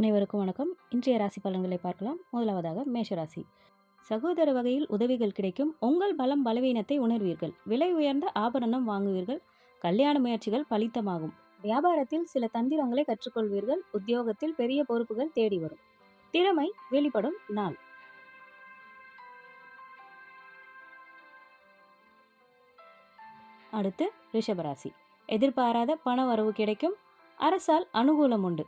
அனைவருக்கும் வணக்கம். இன்றைய ராசி பலன்களை பார்க்கலாம். முதலாவதாக மேஷராசி. சகோதர வகையில் உதவிகள் கிடைக்கும். உங்கள் பலம் பலவீனத்தை உணர்வீர்கள். விலை உயர்ந்த ஆபரணம் வாங்குவீர்கள். கல்யாண முயற்சிகள் பலித்தமாகும். வியாபாரத்தில் சில தந்திரங்களை கற்றுக்கொள்வீர்கள். உத்தியோகத்தில் பெரிய பொறுப்புகள் தேடி வரும். திறமை வெளிப்படும் நாள். அடுத்து ரிஷபராசி. எதிர்பாராத பண வரவு கிடைக்கும். அரசால் அனுகூலம் உண்டு.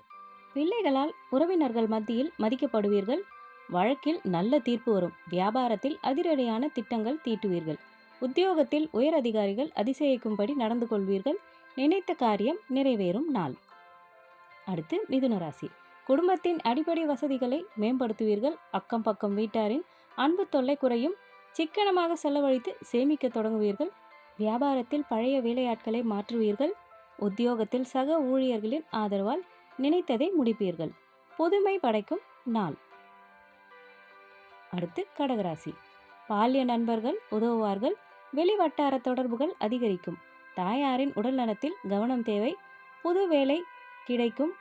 பிள்ளைகளால் உறவினர்கள் மத்தியில் மதிக்கப்படுவீர்கள். வழக்கில் நல்ல தீர்ப்பு வரும். வியாபாரத்தில் அதிரடியான திட்டங்கள் தீட்டுவீர்கள். உத்தியோகத்தில் உயர் அதிகாரிகள் அதிசயிக்கும்படி நடந்து கொள்வீர்கள். நினைத்த காரியம் நிறைவேறும் நாள். அடுத்து மிதுன ராசி. குடும்பத்தின் அடிப்படை வசதிகளை மேம்படுத்துவீர்கள். அக்கம் பக்கம் வீட்டாரின் அன்பு தொல்லை குறையும். சிக்கனமாக செலவழித்து சேமிக்க தொடங்குவீர்கள். வியாபாரத்தில் பழைய வேலையாட்களை மாற்றுவீர்கள். உத்தியோகத்தில் சக ஊழியர்களின் ஆதரவால் நினைத்ததை முடிப்பீர்கள். புதுமை படைக்கும் நாள். அடுத்து கடகராசி. பால்ய நண்பர்கள் உதவுவார்கள். வெளிவட்டார தொடர்புகள் அதிகரிக்கும். தாயாரின் உடல் நலத்தில் கவனம் தேவை. புது வேலை கிடைக்கும்.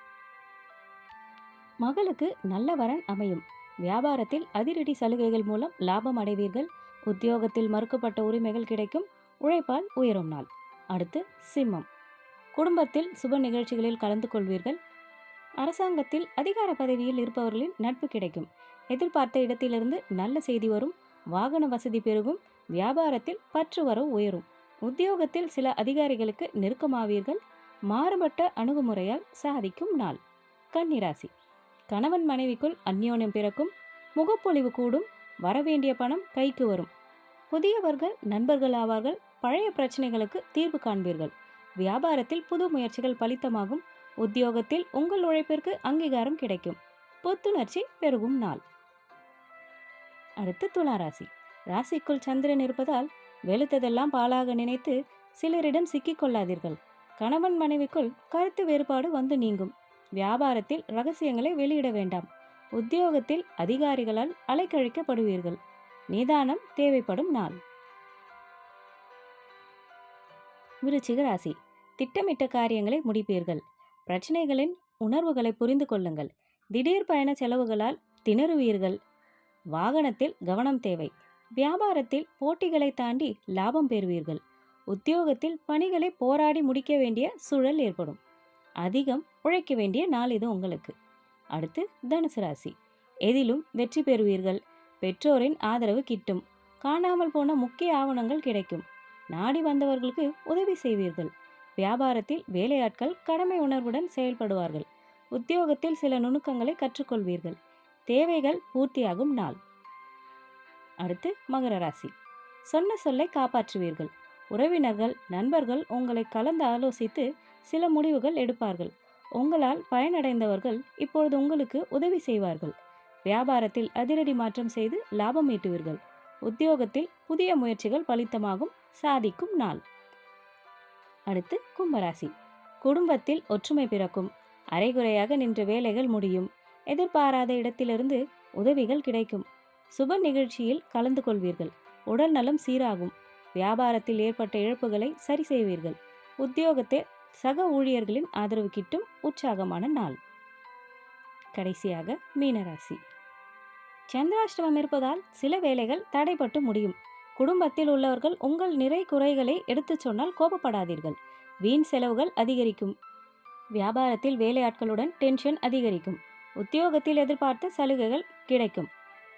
மகளுக்கு நல்ல வரன் அமையும். வியாபாரத்தில் அதிரடி சலுகைகள் மூலம் லாபம் அடைவீர்கள். உத்தியோகத்தில் மறுக்கப்பட்ட உரிமைகள் கிடைக்கும். உழைப்பால் உயரும் நாள். அடுத்து சிம்மம். குடும்பத்தில் சுப நிகழ்ச்சிகளில் கலந்து கொள்வீர்கள். அரசாங்கத்தில் அதிகார பதவியில் இருப்பவர்களின் நட்பு கிடைக்கும். எதிர்பார்த்த இடத்திலிருந்து நல்ல செய்தி வரும் வாகன வசதி பெருகும் வியாபாரத்தில் பற்று வரவு உயரும். உத்தியோகத்தில் சில அதிகாரிகளுக்கு நெருக்கமாவீர்கள் மாறுபட்ட அணுகுமுறையால் சாதிக்கும் நாள். கன்னிராசி. கணவன் மனைவிக்குள் அந்யோன்யம் பிறக்கும் முகப்பொலிவு கூடும் வரவேண்டிய பணம் கைக்கு வரும். புதியவர்கள் நண்பர்கள் ஆவார்கள் பழைய பிரச்சனைகளுக்கு தீர்வு காண்பீர்கள். வியாபாரத்தில் புது முயற்சிகள் பலித்தமாகும் உத்தியோகத்தில் உங்கள் உழைப்பிற்கு அங்கீகாரம் கிடைக்கும். புத்துணர்ச்சி பெருகும் நாள். அடுத்து துலா ராசி. ராசிக்குள் சந்திரன் இருப்பதால் வெளுத்ததெல்லாம் பாலாக நினைத்து சிலரிடம் சிக்கிக் கொள்ளாதீர்கள். கணவன் மனைவிக்குள் கருத்து வேறுபாடு வந்து நீங்கும். வியாபாரத்தில் ரகசியங்களை வெளியிட வேண்டாம். உத்தியோகத்தில் அதிகாரிகளால் அலைக்கழிக்கப்படுவீர்கள். நிதானம் தேவைப்படும் நாள். விருச்சிக ராசி. திட்டமிட்ட காரியங்களை முடிப்பீர்கள். பிரச்சனைகளின் உணர்வுகளை புரிந்து கொள்ளுங்கள். திடீர் பயண செலவுகளால் திணறுவீர்கள். வாகனத்தில் கவனம் தேவை. வியாபாரத்தில் போட்டிகளை தாண்டி லாபம் பெறுவீர்கள். உத்தியோகத்தில் பணிகளை போராடி முடிக்க வேண்டிய சூழல் ஏற்படும். அதிகம் உழைக்க வேண்டிய நாள் இது உங்களுக்கு. அடுத்து தனுசு ராசி. எதிலும் வெற்றி பெறுவீர்கள். பெற்றோரின் ஆதரவு கிட்டும். காணாமல் போன முக்கிய ஆவணங்கள் கிடைக்கும். நாடி வந்தவர்களுக்கு உதவி செய்வீர்கள். வியாபாரத்தில் வேலையாட்கள் கடமை உணர்வுடன் செயல்படுவார்கள். உத்தியோகத்தில் சில நுணுக்கங்களை கற்றுக்கொள்வீர்கள். தேவைகள் பூர்த்தியாகும் நாள். அடுத்து மகர ராசி. சொன்ன சொல்லை காப்பாற்றுவீர்கள். உறவினர்கள் நண்பர்கள் உங்களை கலந்து ஆலோசித்து சில முடிவுகள் எடுப்பார்கள். உங்களால் பயனடைந்தவர்கள் இப்பொழுது உங்களுக்கு உதவி செய்வார்கள். வியாபாரத்தில் அதிரடி மாற்றம் செய்து லாபம் ஈட்டுவீர்கள். உத்தியோகத்தில் புதிய முயற்சிகள் பலித்தமாகும் சாதிக்கும் நாள். அடுத்து கும்பராசி. குடும்பத்தில் ஒற்றுமை பிறக்கும். அரைகுறையாக நின்ற வேலைகள் முடியும். எதிர்பாராத இடத்திலிருந்து உதவிகள் கிடைக்கும். சுப நிகழ்ச்சியில் கலந்து கொள்வீர்கள். உடல் நலம் சீராகும். வியாபாரத்தில் ஏற்பட்ட இழப்புகளை சரி செய்வீர்கள். உத்தியோகத்தில் சக ஊழியர்களின் ஆதரவு கிட்டும் உற்சாகமான நாள். கடைசியாக மீனராசி. சந்திராஷ்டமம் இருப்பதால் சில வேலைகள் தடைப்பட்டு முடியும். குடும்பத்தில் உள்ளவர்கள் உங்கள் நிறை குறைகளை எடுத்துச் சொன்னால் கோபப்படாதீர்கள். வீண் செலவுகள் அதிகரிக்கும். வியாபாரத்தில் வேலையாட்களுடன் டென்ஷன் அதிகரிக்கும். உத்தியோகத்தில் எதிர்பார்த்த சலுகைகள் கிடைக்கும்.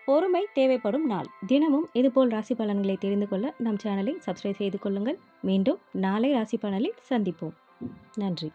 பொறுமை தேவைப்படும் நாள். தினமும் இதுபோல் ராசி பலன்களை தெரிந்து கொள்ள நம் சேனலை சப்ஸ்கிரைப் செய்து கொள்ளுங்கள். மீண்டும் நாளை ராசி பலனில் சந்திப்போம். நன்றி.